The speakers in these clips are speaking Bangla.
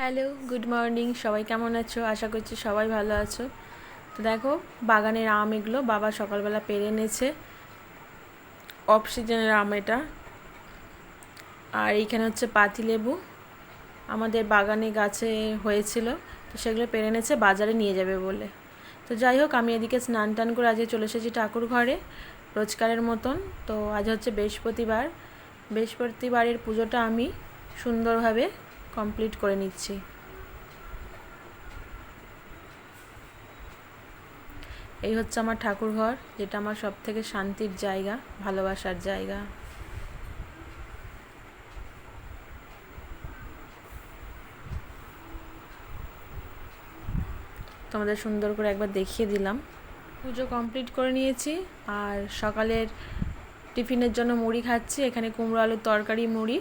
Hello, good morning. সবাই কেমন আছো? আশা করছি সবাই ভালো আছো। তো দেখো, বাগানের আম এগুলো বাবা সকালবেলা পেরে এনেছে। অফ সিজনের আম এটা। আর এইখানে হচ্ছে পাতিলেবু আমাদের বাগানে গাছে হয়েছিল, তো সেগুলো পেরে এনেছে, বাজারে নিয়ে যাবে বলে। তো যাই হোক, আমি এদিকে স্নান টান করে আজকে চলে এসেছি ঠাকুর ঘরে, রোজকারের মতন। তো আজ হচ্ছে বৃহস্পতিবার। বৃহস্পতিবারের পুজোটা আমি সুন্দরভাবে কমপ্লিট করে নিচ্ছি। এই হচ্ছে আমার ঠাকুর ঘর, যেটা আমার সব থেকে শান্তির জায়গা, ভালোবাসার জায়গা। তোমাদের সুন্দর করে একবার দেখিয়ে দিলাম। পুজো কমপ্লিট করে নিয়েছি, আর সকালের টিফিনের জন্য মুড়ি খাচ্ছি, এখানে কুমড়ো আলুর তরকারি মুড়ি।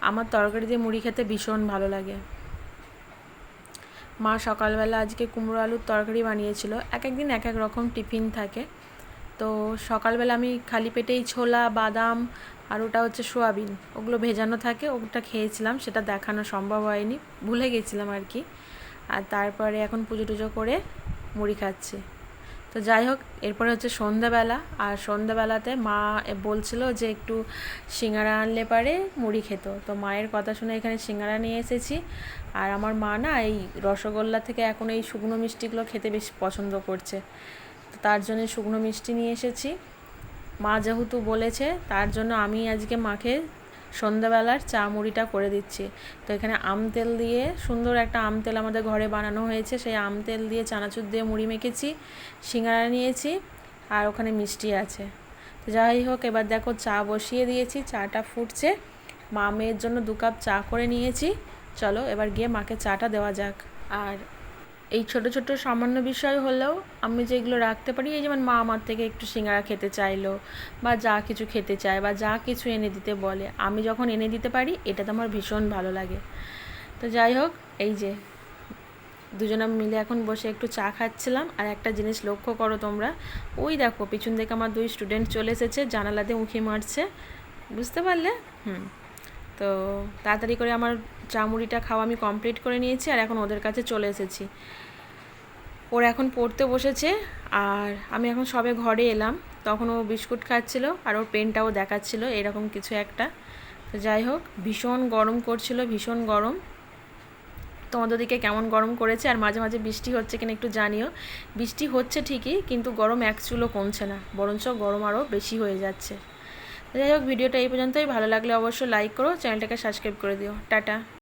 আমার তরকারি দিয়ে মুড়ি খেতে ভীষণ ভালো লাগে। মা সকালবেলা আজকে কুমড়ো আলুর তরকারি বানিয়েছিল। এক একদিন এক এক রকম টিফিন থাকে। তো সকালবেলা আমি খালি পেটেই ছোলা, বাদাম আর ওটা হচ্ছে সোয়াবিন। ওগুলো ভেজানো থাকে, ওটা খেয়েছিলাম, সেটা দেখানো সম্ভব হয়নি। ভুলে গেছিলাম আর কি। আর তারপরে এখন পুজো টুজো করে মুড়ি খাচ্ছি। তো যাই হোক, এরপরে হচ্ছে সন্ধ্যাবেলা। আর সন্ধ্যাবেলাতে মা বলছিল যে একটু সিঙ্গারা আনলে পারে, মুড়ি খেত। তো মায়ের কথা শুনে এখানে সিঙ্গারা নিয়ে এসেছি। আর আমার মা না এই রসগোল্লা থেকে এখন এই শুকনো মিষ্টিগুলো খেতে বেশ পছন্দ করছে। তো তার জন্য শুকনো মিষ্টি নিয়ে এসেছি। মা যেহেতু বলেছে, তার জন্য আমি আজকে মাকে সন্ধ্যাবেলার চা মুড়িটা করে দিচ্ছি। তো এখানে আম তেল দিয়ে সুন্দর একটা আম তেল আমাদের ঘরে বানানো হয়েছে। সেই আম তেল দিয়ে চানাচুর দিয়ে মুড়ি মেখেছি, সিঙ্গারা নিয়েছি আর ওখানে মিষ্টি আছে। তো যাই হোক, এবার দেখো চা বসিয়ে দিয়েছি, চাটা ফুটছে। মা মেয়ের জন্য দু কাপ চা করে নিয়েছি। চলো এবার গিয়ে মাকে চাটা দেওয়া যাক। আর এই ছোট ছোট সামান্য বিষয় হলেও আমি যেগুলো রাখতে পারি, এই যেমন মা আমার থেকে একটু সিঙ্গারা খেতে চাইলো বা যা কিছু খেতে চায় বা যা কিছু এনে দিতে বলে, আমি যখন এনে দিতে পারি, এটা তো আমার ভীষণ ভালো লাগে। তো যাই হোক, এই যে দুজনে মিলে এখন বসে একটু চা খাচ্ছিলাম, আর একটা জিনিস লক্ষ্য করো তোমরা, ওই দেখো পিছন থেকে আমার দুই স্টুডেন্ট চলে এসেছে, জানালাতে উঁকি মারছে, বুঝতে পারলে? হুম, তো তাড়াতাড়ি করে আমার চামুড়িটা খাওয়া আমি কমপ্লিট করে নিয়েছি আর এখন ওদের কাছে চলে এসেছি। ওর এখন পড়তে বসেছে আর আমি এখন সবে ঘরে এলাম। তখন ও বিস্কুট খাচ্ছিল আর ওর পেনটাও দেখাচ্ছিল এরকম কিছু একটা। তো যাই হোক, ভীষণ গরম করছিল, ভীষণ গরম। তোমাদের দিকে কেমন গরম করেছে আর মাঝে মাঝে বৃষ্টি হচ্ছে কিনা একটু জানিও। বৃষ্টি হচ্ছে ঠিকই, কিন্তু গরম এক চুলো কমছে না। বরঞ্চ গরম আরও বেশি হয়ে যাচ্ছে। যাই হোক, ভিডিওটা এই পর্যন্তই। ভালো লাগলে অবশ্যই লাইক করো চ্যানেলটাকে সাবস্ক্রাইব করে দিও। টাটা।